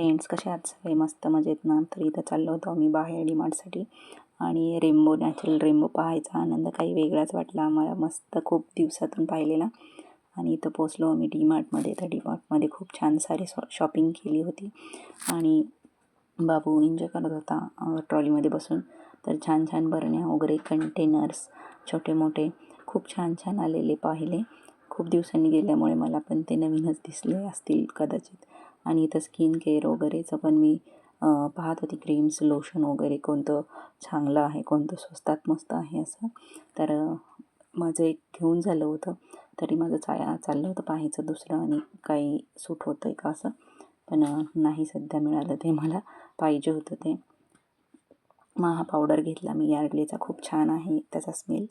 Friends कसे आज सगळे मस्त मजेत ना? तर इथं चाललो होतो आम्ही बाहेर डिमार्टसाठी. आणि रेम्बो नॅचरल रेम्बो पाहायचा आनंद काही वेगळाच वाटला आम्हाला. मस्त खूप दिवसातून पाहिलेला. आणि इथं पोचलो आम्ही डीमार्टमध्ये. तर डीमार्टमध्ये खूप छान सारी शॉ शॉपिंग केली होती. आणि बाबू एन्जॉय करत होता ट्रॉलीमध्ये बसून. तर छान छान बरण्या वगैरे कंटेनर्स छोटे मोठे खूप छान छान आलेले पाहिले. खूप दिवसांनी गेल्यामुळे मला पण ते नवीनच दिसले असतील कदाचित. आणि इथं स्किन केअर वगैरेचं पण मी पाहत होती. क्रीम्स लोशन वगैरे कोणतं चांगलं आहे कोणतं स्वस्तात मस्त आहे असं. तर माझं एक घेऊन झालं होतं. तरी माझं चा चाललं होतं पाहायचं दुसरं आणि काही सूट होतं आहे का असं. पण नाही सध्या मिळालं ते मला. पाहिजे होतं ते. मग हा पावडर घेतला मी. यार्डलेचा खूप छान आहे त्याचा स्मेल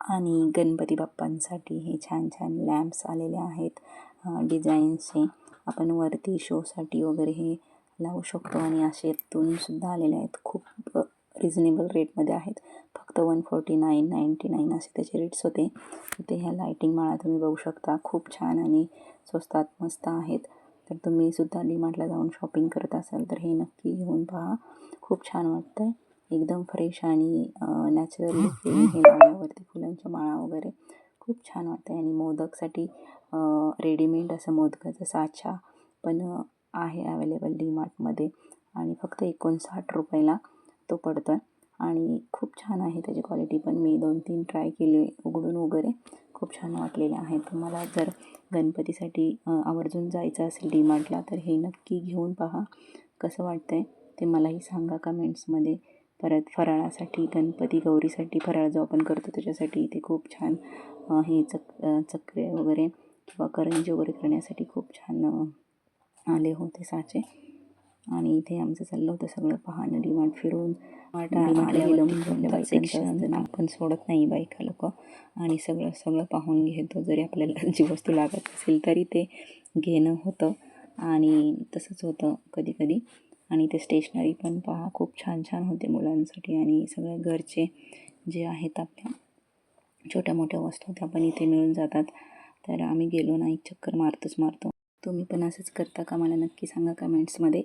आणि गणपती बाप्पांसाठी हे छान छान लॅम्प्स आलेले आहेत डिझाईन्सचे आपण वरती शोसाठी वगैरे हे लावू शकतो आणि असे सुद्धा आलेले आहेत. खूप रिजनेबल रेटमध्ये आहेत. फक्त one forty nine ninety nine असे त्याचे रेट्स होते. इथे ह्या लायटिंग माळा तुम्ही बघू शकता. खूप छान आणि स्वस्तात मस्त आहेत. तर तुम्ही सुद्धा डीमार्टला जाऊन शॉपिंग करत असाल तर हे नक्की घेऊन पहा. खूप छान वाटतं आहे एकदम फ्रेश आणि नॅचरल हे लावल्यावरती फुलांच्या माळा वगैरे. खूप छान वाटतं आहे आणि मोदकसाठी रेडीमेड असं मोदकाचा साचा पण आहे अवेलेबल डी मार्टमध्ये आणि फक्त एकोणसाठ रुपयाला तो पडतो आहे आणि खूप छान आहे त्याची क्वालिटी पण. मी दोन तीन ट्राय केले उघडून वगैरे. खूप छान वाटलेले आहेत तुम्हाला जर गणपतीसाठी आवर्जून जायचं असेल डी मार्टला तर हे नक्की घेऊन पहा. कसं वाटतं आहे ते मलाही सांगा कमेंट्समध्ये परत फराळासाठी गणपती गौरीसाठी फराळ जो आपण करतो त्याच्यासाठी इथे खूप छान हे चक चक्रे वगैरे किंवा करंजी वगैरे करण्यासाठी खूप छान आले होते साचे. आणि इथे आमचं चाललं होतं सगळं पाहणं डिमार्ट फिरून. गेलो म्हणजे आपण सोडत नाही बायका लोक. आणि सगळं सगळं पाहून घेतो जरी आपल्याला जी वस्तू लागत असेल तरी ते घेणं होतं. आणि तसंच होतं कधी कधी आणि ते स्टेशनरी पण पहा खूप छान छान होते मुलांसाठी आणि सगळ्या घरचे जे आहेत आपल्या छोट्या मोठ्या वस्तू त्या पण इथे मिळून जातात. तर आम्ही गेलो ना एक चक्कर मारतोच मारतो. तुम्ही पण असंच करता का? मला नक्की सांगा कमेंट्समध्ये